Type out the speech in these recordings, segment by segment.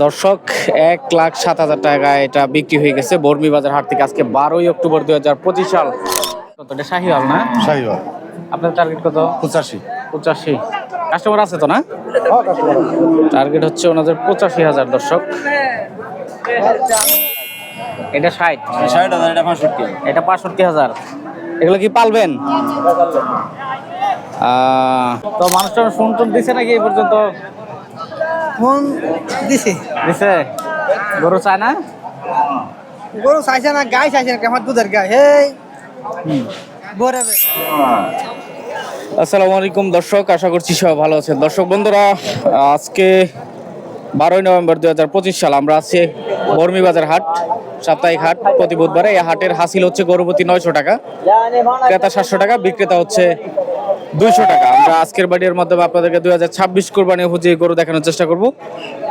দর্শক এক লাখ সাত হাজার টাকা এটা বিক্রি হয়ে গেছে বর্মি বাজার হাট থেকে আজকে বারোই অক্টোবর দুই হাজার পঁচিশ সাল। কত এটা শাহিওয়াল না? শাহিওয়াল। আপনার টার্গেট কত? পঁচাশি। পঁচাশি। কাস্টমার আছে তো না? টার্গেট হচ্ছে ওনাদের পঁচাশি হাজার দর্শক। এটা ষাট। ষাট হাজার এটা পঁয়ষট্টি এটা পাঁচষট্টি হাজার। এগুলো কি পালবেন? তো মানুষটা ফোন টোন দিছে নাকি এই পর্যন্ত? ফোন দিছে। দিছে? গরু চায় না? গরু চাইছে না গাই চাইছে না আমার দুধের গাই? হেই গরবে আসসালামু আলাইকুম দর্শক আশা করছি সব ভালো আছেন। দর্শক বন্ধুরা আজকে বারোই নভেম্বর দুই হাজার পঁচিশ সাল আমরা আছি বর্মি বাজার হাট সাপ্তাহিক হাট প্রতি বুধবারে। এই হাটের হাসিল হচ্ছে গর্ভবতী নয়শো টাকা ক্রেতা সাতশো টাকা বিক্রেতা হচ্ছে দুইশো টাকা। আমরা আজকের বাড়ির মাধ্যমে আপনাদেরকে দুই হাজার ছাব্বিশ কোরবানি উপযোগী গরু দেখানোর চেষ্টা করব।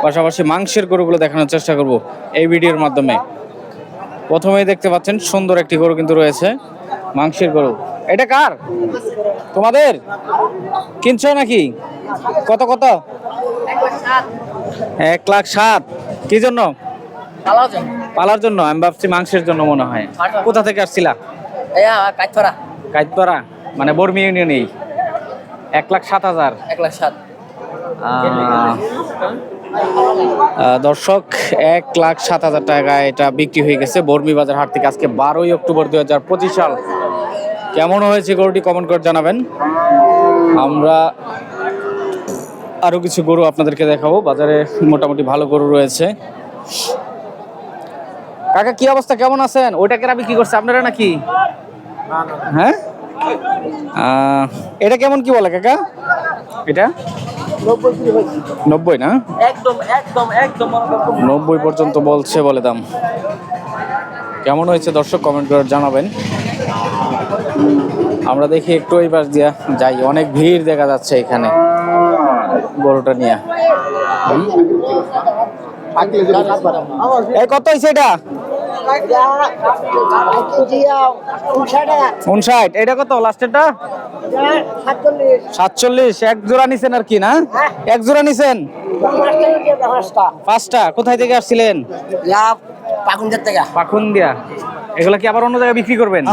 পাশাপাশি মাংসের গরুগুলো দেখানোর চেষ্টা করব এই ভিডিওর মাধ্যমে। প্রথমেই দেখতে পাচ্ছেন সুন্দর একটি গরু কিন্তু রয়েছে মাংসের গরু। এটা কার? তোমাদের? কিনছো নাকি? কত কত? এক লাখ সাত। কি জন্য? পালার জন্য। আমি ভাবছি মাংসের জন্য মনে হয়। কোথা থেকে আসছিলা? কাঠপাড়া কাইতপাড়া মানে বর্মি ইউনিয়নেই। এক লাখ সাত হাজার। এক লাখ সাত। দর্শক এক লাখ সাত হাজার টাকা এটা বিক্রি হয়ে গেছে বর্মি বাজার হাট থেকে আজকে বারোই অক্টোবর দুই হাজার পঁচিশ সাল। কেমন হয়েছে গরুটি? কমেন্ট করে জানাবেন। আমরা আরও কিছু গরু আপনাদেরকে দেখাবো। বাজারে মোটামুটি ভালো গরু রয়েছে। কাকা কি অবস্থা? কেমন আছেন? ওইটা কেরা বিক্রি করছে? আপনারা নাকি? হ্যাঁ? এটা কেমন কি বলে কাকা? এটা? নব্বই না? একদম একদম একদম নব্বই পর্যন্ত বলছে বলে দাম। কেমন হয়েছে দর্শক কমেন্ট করে জানাবেন। আমরা দেখি একটু এই পাশ দিয়া যাই। অনেক ভিড় দেখা যাচ্ছে এখানে গরুটা নিয়ে। কত হয়েছে এটা? উনষাট এটা কত? লাস্টেরটা সাতচল্লিশ এক জোড়া নিছেন আর কি না? এক জোড়া নিছেন? পাঁচটা। কোথায় থেকে আসছিলেন? পাকুন্দের থেকে। পাখুন দিয়া এগুলো কি আবার অন্য জায়গায় বিক্রি করবেন?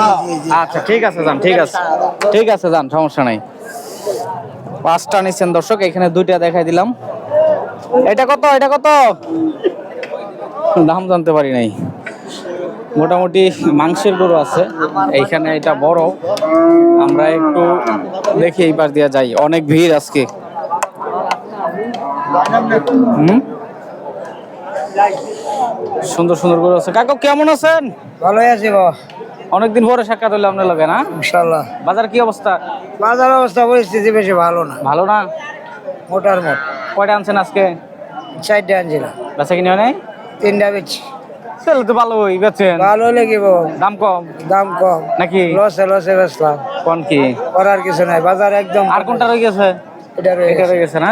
আচ্ছা ঠিক আছে যান ঠিক আছে। ঠিক আছে যান সমস্যা নাই। পাঁচটা নিচ্ছেন দর্শক এখানে দুইটা দেখাই দিলাম। এটা কত? এটা কত? দাম জানতে পারি নাই। মোটামুটি মাংসের গরু আছে। এইখানে এটা বড়। আমরা একটু দেখি এই পাশ দিয়ে যাই। অনেক ভিড় আজকে। হুম? সুন্দর সুন্দর গরু আছে। কাকু কেমন আছেন? ভালোই আছি অনেকদিন পরে সাক্ষাৎ হইলে আপনার লগে না? ইনশাল্লাহ বাজার কি অবস্থা? বাজার অবস্থা পরিস্থিতি বেশি ভালো না। ভালো না? মোটার মোট কয়টা আনছেন আজকে? চারটে আনছিলাম। বেচা কিনে নাই? তিনটা বেচছি। সেল তো ভালো হই বেচেন। ভালো লেগে দাম কম? দাম কম। নাকি? লসে লসে বেচলাম। কোন কি? করার কিছু নাই বাজার একদম আর কোনটা রয়ে গেছে? এটা রয়ে এটা রয়ে গেছে না?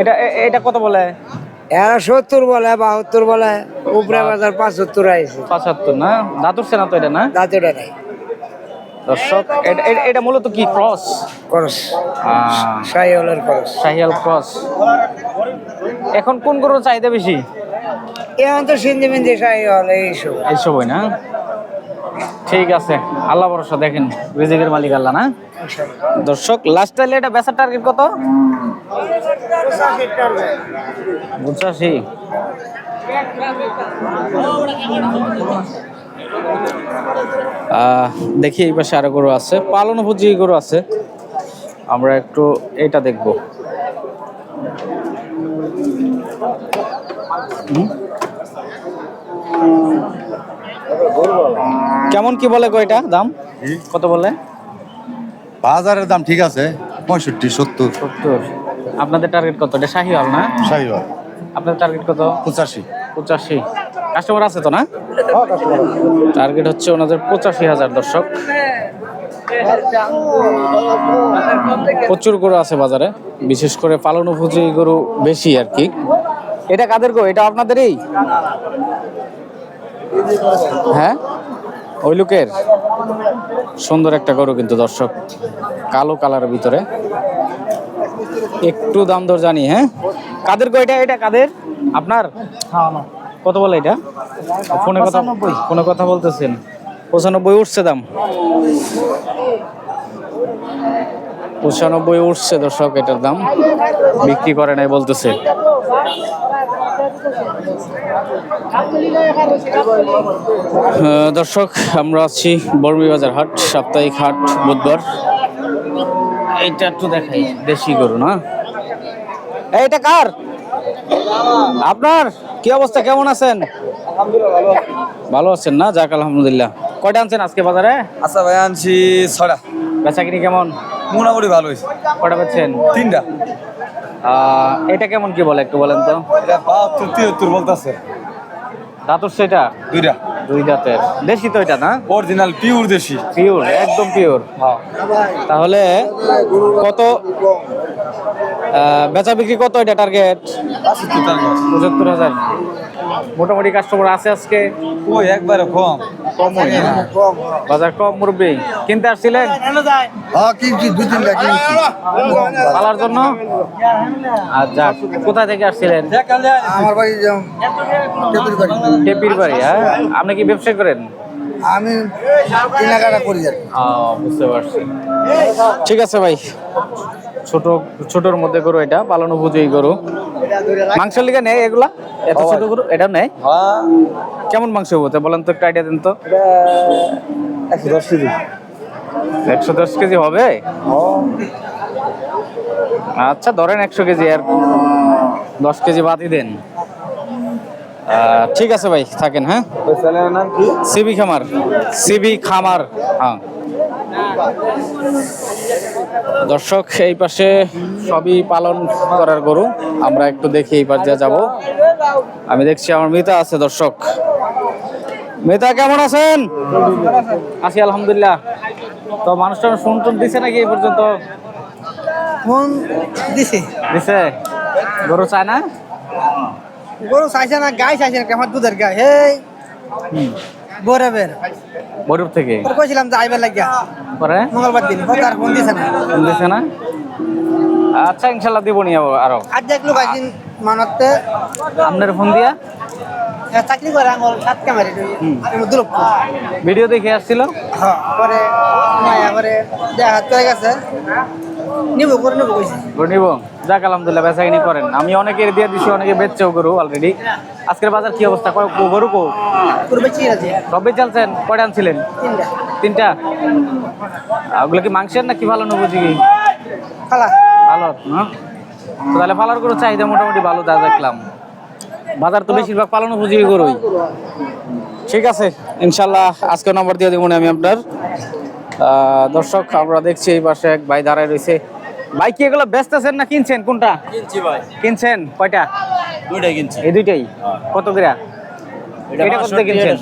এটা এটা কত বলে? এরা সত্তর বলে বাহাত্তর বলে উপরে বাজার পাঁচাত্তর আইছে। পঁচাত্তর না? দাঁতুরছে না তো এটা না? দাঁতটা নাই। দর্শক এটা মূলত কি ক্রস? খরচ শাহি হলের খরচ শাহিয়াল ক্রস। এখন কোন গরুর চাহিদা বেশি? এখন তো সিন্ধি মিন্দি হল এইসব এইসব হয় না? ঠিক আছে আল্লাহ ভরসা দেখেন রিজিকের মালিক আল্লাহ না? দর্শক লাস্ট টাইলে এটা বেচার টার্গেট কত? পঁচাশি। দেখি এই পাশে আরও গরু আছে। পালন উপযোগী গরু আছে। আমরা একটু এটা দেখব। হুম? কেমন কি বলে কয়টা দাম? কত বলে? বাজারের দাম ঠিক আছে পঁয়ষট্টি সত্তর। সত্তর। আপনাদের টার্গেট কত? এটা শাহিওয়াল না? শাহিওয়াল। আপনাদের টার্গেট কত? পঁচাশি। পঁচাশি। কাস্টমার আছে তো না? টার্গেট হচ্ছে ওনাদের পঁচাশি হাজার দর্শক। প্রচুর গরু আছে বাজারে বিশেষ করে পালন উপযোগী গরু বেশি আর কি। এটা কাদের গো? এটা আপনাদেরই? হ্যাঁ? ওই লোকের? সুন্দর একটা গরু কিন্তু দর্শক। কালো কালারের ভিতরে। একটু দাম দর জানি হ্যাঁ? কাদের গো এটা? এটা কাদের? আপনার? কত বলে এটা? ফোনে কথা ফোনে কথা বলতেছেন। পঁচানব্বই উঠছে দাম। পঁচানব্বই উঠছে দর্শক এটার দাম। বিক্রি করে নাই বলতেছে। দর্শক আমরা আছি বর্মীবাজার হাট সাপ্তাহিক হাট বুধবার। এইটা একটু দেখাই দেশি গরু না? এইটা কার? আপনার? কি অবস্থা? কেমন আছেন? ভালো আছেন না? যাক আলহামদুলিল্লাহ। কয়টা আনছেন আজকে বাজারে? আচ্ছা ভাই আনছি ছটা বেচা কিনি কেমন? মোটামুটি ভালো হয়েছে কয়টা বেচছেন? তিনটা। এটা কেমন কি বলে একটু বলেন তো? এটা বাহাত্তর তিয়াত্তর বলতেছে। দাঁতর সেটা দুইটা। দুই দাঁতের। দেশি তো এটা না? অরিজিনাল পিওর দেশি। পিওর একদম পিওর তাহলে কত বেচা বিক্রি কত এটা টার্গেট পঁচাত্তর হাজার। মোটামুটি কাস্টমার আছে আজকে? ওই একবারে কম। কম হয়। না বাজার কম মুরব্বী? কিনতে আসছিলেন? হ্যাঁ কিনছি দুই তিনটা কিনছি। পালার জন্য? আচ্ছা কোথা থেকে আসছিলেন? আমার বাড়ি যেমন তেঁতুল বাড়ি টেপির বাড়ি হ্যাঁ? আপনি কি ব্যবসা করেন? আমি কেনাকাটা করি আর। বুঝতে পারছি। ঠিক আছে ভাই। ছোট ছোটর মধ্যে গরু এটা পালন উপযোগী গরু। মাংসের লিগে নেই এগুলা? এত ছোট গরু? এটা নেই? হ্যাঁ কেমন মাংস হতে? বলেন তো একটু আইডিয়া দেন তো। একশো দশ কেজি। একশো দশ কেজি হবে? আচ্ছা ধরেন একশো কেজি আর দশ কেজি বাদই দেন। ঠিক আছে ভাই থাকেন হ্যাঁ? সিবি খামার। সিবি খামার। হ্যাঁ। দর্শক এই পাশে সবই পালন করার গরু। আমরা একটু দেখি এই পাশ যাব। আমি দেখছি আমার মিতা আছে দর্শক। মিতা কেমন আছেন? আছি আলহামদুলিল্লাহ। তো মানুষটা ফোন টোন দিছে নাকি এই পর্যন্ত? ফোন দিছে। দিছে? গরু চায় না? গরু চাইছে না গাই চাইছে না আমার দুধের গাই? হেই। বরে বের থেকে? কইছিলাম যে আইবার লাগিয়া। পরে? মঙ্গলবার দিন ও তার ফোন দিছে না। ফোন দিছে না? আচ্ছা ইনশাল্লাহ দিব নি আরও। আজ এক লোক আইছিন মানতে আপনার ফোন দিয়া? চাকরি করে আঙুল সাত দুলক ভিডিও দেখে আসছিল? হ্যাঁ পরে পরে দেয়া হাত করে গেছে। নিব করে নিব কইছে। গরু নিব? যাক আলহামদুলিল্লাহ বেচা কিনি করেন। আমি অনেকের দিয়ে দিছি অনেকে বেচছেও গরু অলরেডি আজকের বাজার কি অবস্থা? কয় গরু কো পুরো বেশি আছে সবই চালছেন কয়টা আনছিলেন? তিনটা। তিনটা? ওগুলো কি মাংসের নাকি ভালো নেব কি খালা ভালো তো তাহলে পালার গরু চাহিদা মোটামুটি ভালো যা দেখলাম। বাজার তো বেশিরভাগ পালন উপযোগী গরুই। ঠিক আছে ইনশাল্লাহ আজকে নম্বর দিয়ে দেবো আমি আপনার। দর্শক আমরা দেখছি এই পাশে এক ভাই দাঁড়ায় রয়েছে। ভাই কি এগুলো ব্যস্ত আছেন না কিনছেন? কোনটা? কিনছি ভাই। কিনছেন? কয়টা? দুইটাই কিনছি। এই দুইটাই? কত গ্রা এটা কত কিনছেন?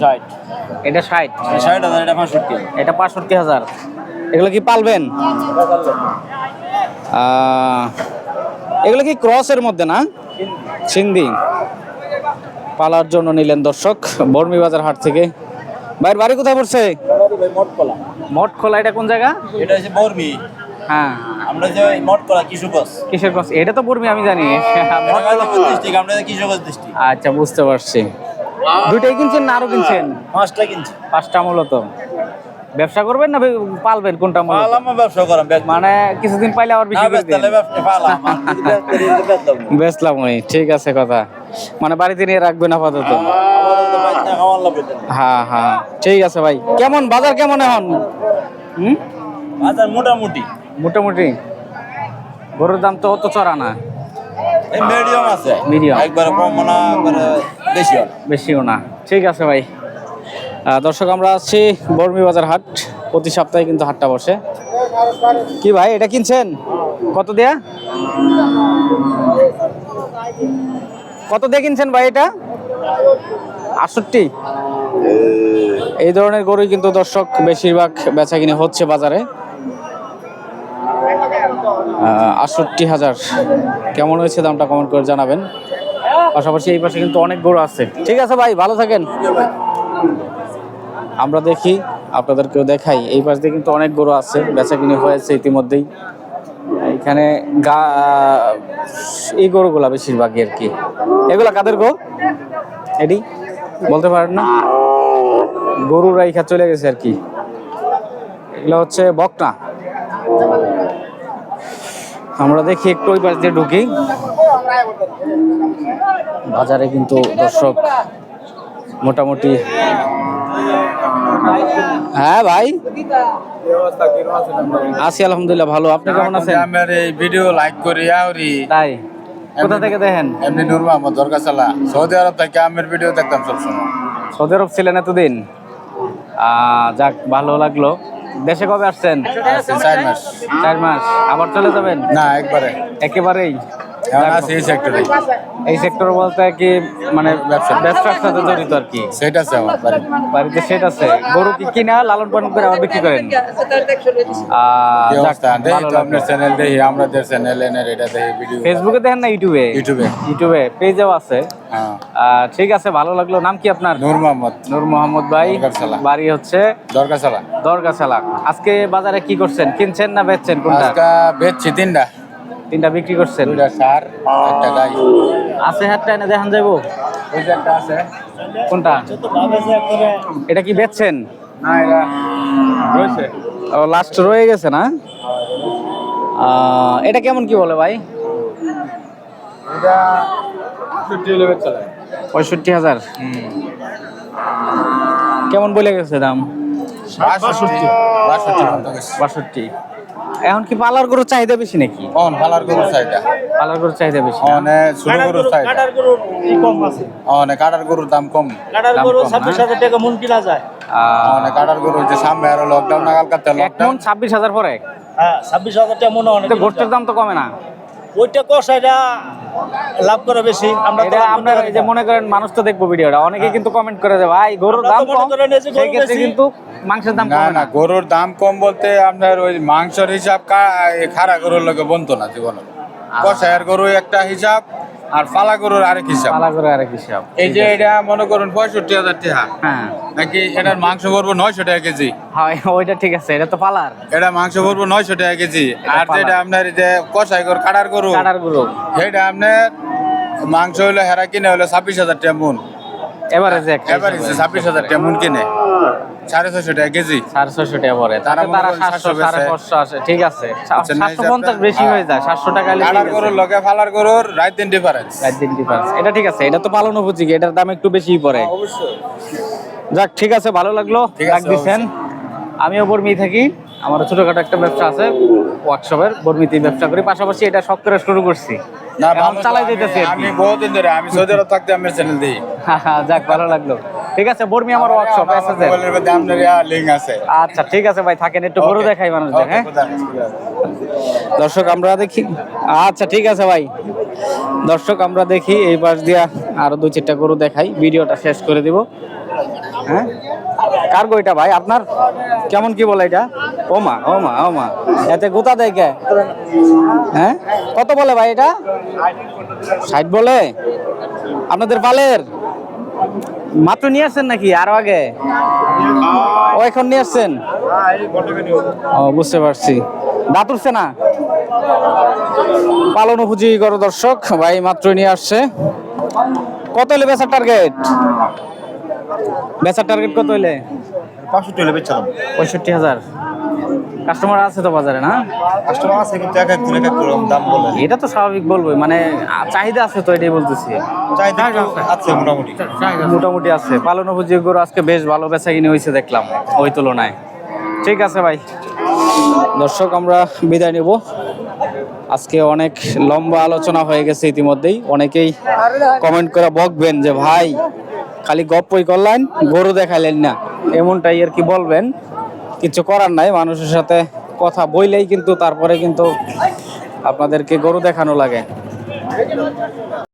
এটা ষাট। ষাট। হাজার এটা পাঁচষট্টি। এটা পাঁচষট্টি হাজার। এগুলো কি পালবেন? এগুলো কি ক্রসের মধ্যে না? সিন্ধি। পালার জন্য নিলেন দর্শক বর্মি বাজার হাট থেকে। ভাইয়ের বাড়ি কোথায় পড়ছে? খোলা এটা কোন জায়গা? এটা হচ্ছে বর্মি। হ্যাঁ। আমরা যে মঠকলা কিশোরগঞ্জ ক্রস এটা তো বর্মি আমি জানি। ডিস্ট্রিক্ট আমরা কিশোরগঞ্জ ডিস্ট্রিক্ট আচ্ছা বুঝতে পারছি। দুইটাই কিনছেন না আরও কিনছেন? পাঁচটা কিনছি। পাঁচটা মূলত। ব্যবসা করবেন না পালবেন কোনটা মূলত? পালাম ব্যবসা করাম মানে কিছুদিন পাইলে আবার বেশি করে দিন। পালাম বেচলাম ওই ঠিক আছে কথা। মানে বাড়িতে নিয়ে রাখবেন আপাতত। হ্যাঁ হ্যাঁ। ঠিক আছে ভাই। কেমন বাজার কেমন এখন? হুম? বাজার মোটামুটি। মোটামুটি। গরুর দাম তো অত চড়া না। এই মিডিয়াম আছে। Medium। একবারে কম না একবারে বেশি বেশিও না। ঠিক আছে ভাই। দর্শক আমরা আছি বর্মি বাজার হাট। প্রতি সপ্তাহে কিন্তু হাটটা বসে। কি ভাই এটা কিনছেন? কত দেয়া? কত দিয়ে কিনছেন ভাই এটা? আটষট্টি? এই ধরনের গরুই কিন্তু দর্শক বেশিরভাগ বেচা কিনে হচ্ছে বাজারে। আটষট্টি হাজার। কেমন হয়েছে দামটা কমেন্ট করে জানাবেন। পাশাপাশি এই পাশে কিন্তু অনেক গরু আছে। ঠিক আছে ভাই, ভালো থাকেন। আমরা দেখি, আপনাদেরকেও দেখাই। এই পাশ দিয়ে কিন্তু অনেক গরু আছে বেচা কিনে হয়েছে ইতিমধ্যেই। এখানে গা এই গরুগুলা বেশিরভাগই আর কি। এগুলা কাদের গো এডি? বলতে পারেন না? গরু রাইখা চলে গেছে আর কি। এগুলো হচ্ছে বকনা। আমরা দেখি একটু ওই পাশ দিয়ে ঢুকি। বাজারে কিন্তু দর্শক মোটামুটি হ্যাঁ ভাই। আছি আলহামদুলিল্লাহ ভালো। আপনি কেমন আছেন? আমার এই ভিডিও লাইক করি আউরি তাই। কোথা থেকে দেখেন? এমনি নূর মোহাম্মদ দরকার চালা। সৌদি আরব থেকে আমের ভিডিও দেখতাম সবসময়। সৌদি আরব ছিলেন এতদিন? আহ, যাক ভালো লাগল। দেশে কবে আসছেন? চার মাস। চার মাস। আবার চলে যাবেন? না একবারে। একেবারেই? এখন আছি এই সেক্টরে এই সেক্টর বলতে কি মানে ব্যবসা ব্যবসার সাথে জড়িত আর কি। সেটা আছে আমার বাড়ি বাড়িতে সেট আছে। গরু কি কিনা লালন পালন করে আবার বিক্রি করেন? আহ, কি যাক, অবস্থা? দেখি ভালো তো লাগল। আপনার চ্যানেল দেখি আমাদের চ্যানেল এনের এটা দেখি ভিডিও ফেসবুকে দেখেন না ইউটিউবে ইউটিউবে ইউটিউবে পেজেও আছে। হ্যাঁ। ঠিক আছে ভালো লাগল। নাম কি আপনার? নূর মোহাম্মদ। নূর মোহাম্মদ ভাই। বাড়ি হচ্ছে দরকার চালা দরগা সালাক আজকে বাজারে কি করছেন? কিনছেন না বেচছেন? কোনটা? বেচছি তিনটা। তিনটা বিক্রি করছেন? আছে হাতটা এনে দেখান যাব কোনটা? এটা কি বেচছেন? ও লাস্ট রয়ে গেছে না? এটা কেমন কি বলে ভাই? পঁয়ষট্টি হাজার। কেমন বলে গেছে দাম? বাষট্টি বাষট্টি। এখন কি পালার গরুর চাহিদা বেশি নাকি? অন পালার গরুর চাহিদা। পালার গরুর চাহিদা বেশি? অনে ছোট গরুর চাহিদা। অনে কাটার গরুর দাম কম। কাটার গরু 26000 টাকা মন কিনা যায়। অনে কাটার গরু যে সামনে আর লকডাউন না এক মন লকডাউন ছাব্বিশ হাজার পরে? হ্যাঁ ছাব্বিশ হাজার টাকা মন অনেক গোষ্ঠের দাম তো কমে না। ওইটা কষাইটা লাভ করে বেশি আমরা তো এটা আপনার যে মনে করেন মানুষ তো দেখব ভিডিওটা অনেকে কিন্তু কমেন্ট করে দেয় ভাই গরুর দাম কম? করেন এই যে গরু সেই ক্ষেত্রে বেশি। কিন্তু মাংসের দাম না না গরুর দাম কম বলতে আপনার ওই মাংসের হিসাব কা- এই খাড়া গরুর লোকে বনতো না জীবনে। কষায়ের গরু একটা হিসাব আর ফালা গরুর আরেক হিসাব। পালা গরুর আরেক হিসাব। এই যে এটা মনে করুন পঁয়ষট্টি হাজার টাকা। হ্যাঁ। নাকি এটার মাংস করব নয়শো টাকা কেজি? হয় ওইটা ঠিক আছে এটা তো পালার এটা মাংস করব নয়শো টাকা কেজি। আর পালা। যেটা আপনার যে কষাই গরু কাটার গরু কাটার গরু। সেটা আপনার মাংস হলো হেরা কিনে হলো ছাব্বিশ হাজার টাকা মন। এবারে যে ছাব্বিশ হাজার টাকা মন কিনে সাড়ে ছয়শো টাকা কেজি। সাড়ে ছশো টাকা পরে তারা তারা তারা করেন সাতশো সাড়ে পাঁচশো আসে। ঠিক আছে। আচ্ছা, সাতশো পঞ্চাশ বেশি হ্যাঁ। হয়ে যায়। সাতশো টাকা হলে গরুর লগে ফালার গরুর রাত দিন ডিফারেন্স রাত দিন difference। এটা ঠিক আছে। এটা তো পালন উপযোগী। এটার দাম একটু বেশি পড়ে। যাক ঠিক আছে। ভালো লাগল। ডাক দিচ্ছেন। আমিও বর্মি থাকি। আমার ছোটখাটো একটা ব্যবসা আছে। ওয়ার্কশপের বর্মিতে ব্যবসা করি। পাশাপাশি এটা শখ করে শুরু করছি। না ভালো চালাই দিতেছি আমি বহুদিন ধরে আমি সৌদি আরব থাকতে আমার চ্যানেল দিই। যাক ভালো লাগল। ঠিক আছে বর্মি আমার ওয়ার্কশপ আমার আছে মোবাইলের মধ্যে আপনার লিঙ্ক আছে। আচ্ছা ঠিক আছে ভাই থাকেন একটু গরু দেখাই মানুষদের হ্যাঁ? খুদা হাফেজ, খুদা হাফেজ। দর্শক আমরা দেখি। আচ্ছা ঠিক আছে ভাই। দর্শক আমরা দেখি এই পাশ দিয়া আরও দুই চারটা গরু দেখাই। ভিডিওটা শেষ করে দিব। হ্যাঁ? কার গইটা ভাই? আপনার? কেমন কি বলে এটা? ওমা ওমা ওমা। এতে গোতা দেয় কে? হ্যাঁ? কত বলে ভাই এটা? ষাট বলে? আপনাদের পালের মাত্র নিয়ে আসছেন নাকি আরও আগে? ও এখন নিয়ে আসছেন? ও বুঝতে পারছি। দাঁত উঠছে না? পালন উপযোগী করো দর্শক ভাই মাত্র নিয়ে আসছে। কত হলে বেচার টার্গেট বেচার টার্গেট কত হইলে? পাঁচষট্টি হলে বেচলাম পঁয়ষট্টি হাজার। কাস্টমার আছে তো বাজারে না? কাস্টমার আছে কিন্তু এক একদিন এক এক রকম দাম বলে। এটা তো স্বাভাবিক বলবোই মানে চাহিদা আছে তো এটাই বলতেছি। চাহিদা আছে মোটামুটি। মোটামুটি আছে। পালন উপযোগী গরু আজকে বেশ ভালো বেচা কিনে হয়েছে দেখলাম ওই তুলনায়। ঠিক আছে ভাই। দর্শক আমরা বিদায় নিব। আজকে অনেক লম্বা আলোচনা হয়ে গেছে ইতিমধ্যেই। অনেকেই কমেন্ট করে বকবেন যে ভাই খালি গপ্পই করলেন গরু দেখালেন না। এমনটাই আর কি বলবেন। কিছু করার নাই মানুষের সাথে কথা বইলেই কিন্তু তারপরে কিন্তু আপনাদেরকে গরু দেখানো লাগে।